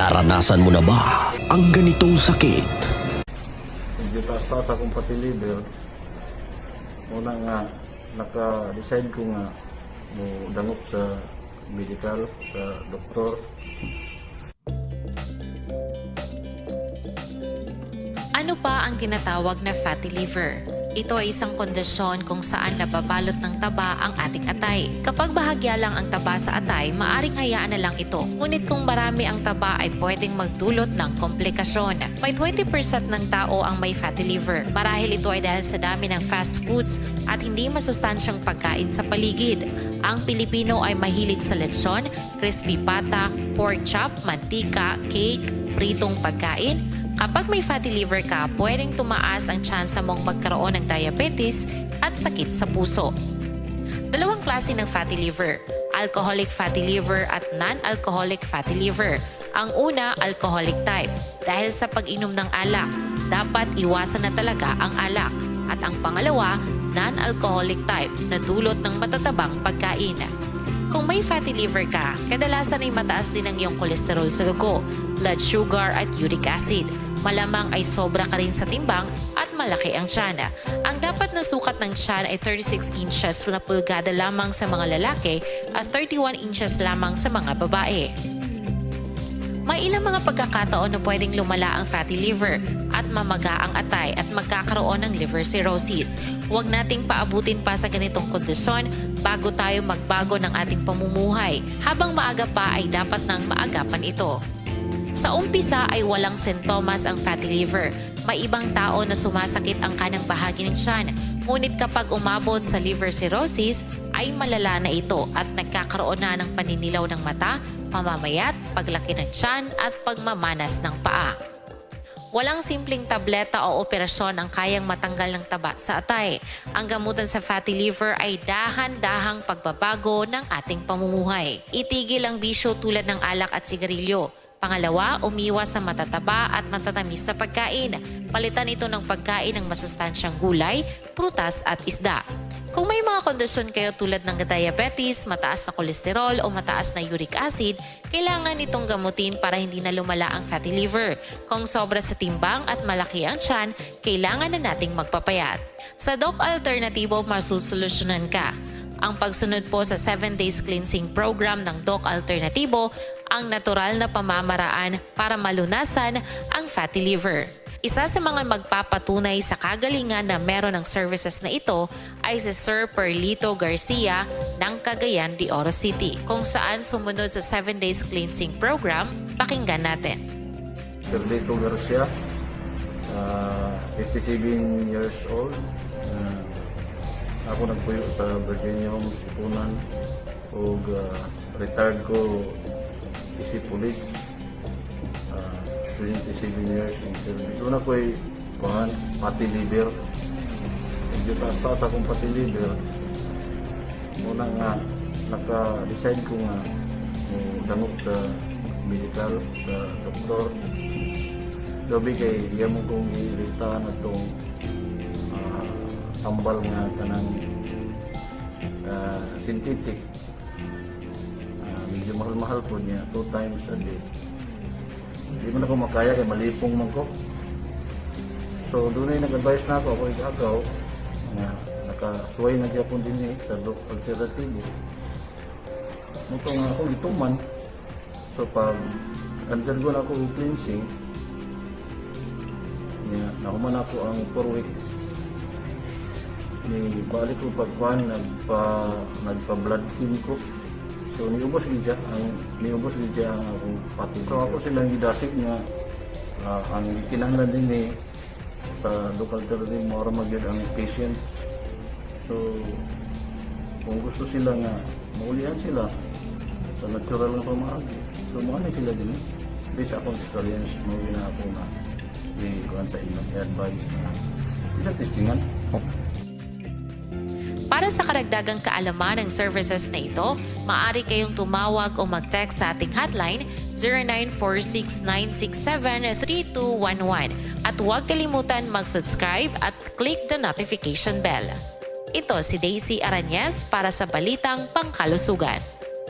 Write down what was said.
Naranasan mo na ba ang ganitong sakit? Medyo taas-taas akong pati liver. Una nga, naka-decide ko nga mo dangop sa medical, sa doktor. Ano pa ang tinatawag na fatty liver? Ito ay isang kondisyon kung saan nababalot ng taba ang ating atay. Kapag bahagya lang ang taba sa atay, maaring hayaan na lang ito. Ngunit kung marami ang taba ay pwedeng magdulot ng komplikasyon. May 20% ng tao ang may fatty liver. Marahil ito ay dahil sa dami ng fast foods at hindi masustansyang pagkain sa paligid. Ang Pilipino ay mahilig sa lechon, crispy pata, pork chop, mantika, cake, pritong pagkain, Kapag may fatty liver ka, pwedeng tumaas ang tsansa mong magkaroon ng diabetes at sakit sa puso. Dalawang klase ng fatty liver, alcoholic fatty liver at non-alcoholic fatty liver. Ang una, alcoholic type. Dahil sa pag-inom ng alak, dapat iwasan na talaga ang alak. At ang pangalawa, non-alcoholic type na dulot ng matatabang pagkain. Kung may fatty liver ka, kadalasan ay mataas din ang iyong kolesterol sa dugo, blood sugar at uric acid. Malamang ay sobra ka rin sa timbang at malaki ang tiyan. Ang dapat na sukat ng tiyan ay 36 inches na pulgada lamang sa mga lalaki at 31 inches lamang sa mga babae. May ilang mga pagkakataon na pwedeng lumala ang fatty liver at mamaga ang atay at magkakaroon ng liver cirrhosis. Huwag nating paabutin pa sa ganitong kondisyon bago tayo magbago ng ating pamumuhay. Habang maaga pa ay dapat nang maagapan ito. Sa umpisa ay walang sintomas ang fatty liver. May ibang tao na sumasakit ang kanang bahagi ng tiyan. Ngunit kapag umabot sa liver cirrhosis, ay malala na ito at nagkakaroon na ng paninilaw ng mata, pamamayat, paglaki ng tiyan at pagmamanas ng paa. Walang simpleng tableta o operasyon ang kayang matanggal ng taba sa atay. Ang gamutan sa fatty liver ay dahan-dahang pagbabago ng ating pamumuhay. Itigil ang bisyo tulad ng alak at sigarilyo. Pangalawa, umiwas sa matataba at matatamis na pagkain. Palitan ito ng pagkain ng masustansyang gulay, prutas at isda. Kung may mga kondisyon kayo tulad ng diabetes, mataas na kolesterol o mataas na uric acid, kailangan itong gamutin para hindi na lumala ang fatty liver. Kung sobra sa timbang at malaki ang tiyan, kailangan na nating magpapayat. Sa Doc Alternativo, masusolusyonan ka. Ang pagsunod po sa 7 days cleansing program ng Doc Alternativo ang natural na pamamaraan para malunasan ang fatty liver. Isa sa mga magpapatunay sa kagalingan na meron ng services na ito ay si Sir Perlito Garcia ng Cagayan de Oro City kung saan sumunod sa 7 days cleansing program, pakinggan natin. Perlito Garcia, uh, 57 years old. Uh, ako nagpuyo sa Virginia Home Sipunan o retired ko isip police. Uh, 27 years in service. Una ko ay kuhan, pati liver. Medyo taas-taas akong pati liver. Muna nga, naka-decide ko nga mo dangop sa medical, sa doktor. Gabi kay iya mo kong iiritahan at itong ah, tambal nga kanang uh. Ah, medyo mahal-mahal po niya, two times a day. Hindi mo na ko makaya kay malipong man ko. So doon ay nag-advise na ako, ako igagaw na nakasuway na gyapon din eh, sa alternatibo. Ito nga ako ituman. So pag undergo na ako cleansing, yeah, nakuman ako ang 4 weeks. Ni balik ko pagkuhan, nagpa, nagpa blood team ko. So niubos gid siya ang niubos gid siya ang akong pati. So ako silang gidasig nga ah, ang kinahanglan din ni sa local terrorism mo magyud ang patient. So kung gusto sila nga maulihan sila sa natural nga pamaagi. So ano sila din based akong experience mo ako na i-kuhan sa inyo, i-advise na sila testingan. Para sa karagdagang kaalaman ng services na ito, maaari kayong tumawag o mag-text sa ating hotline 0946-967-3211 at huwag kalimutan mag-subscribe at click the notification bell. Ito si Daisy Aranyes para sa Balitang Pangkalusugan.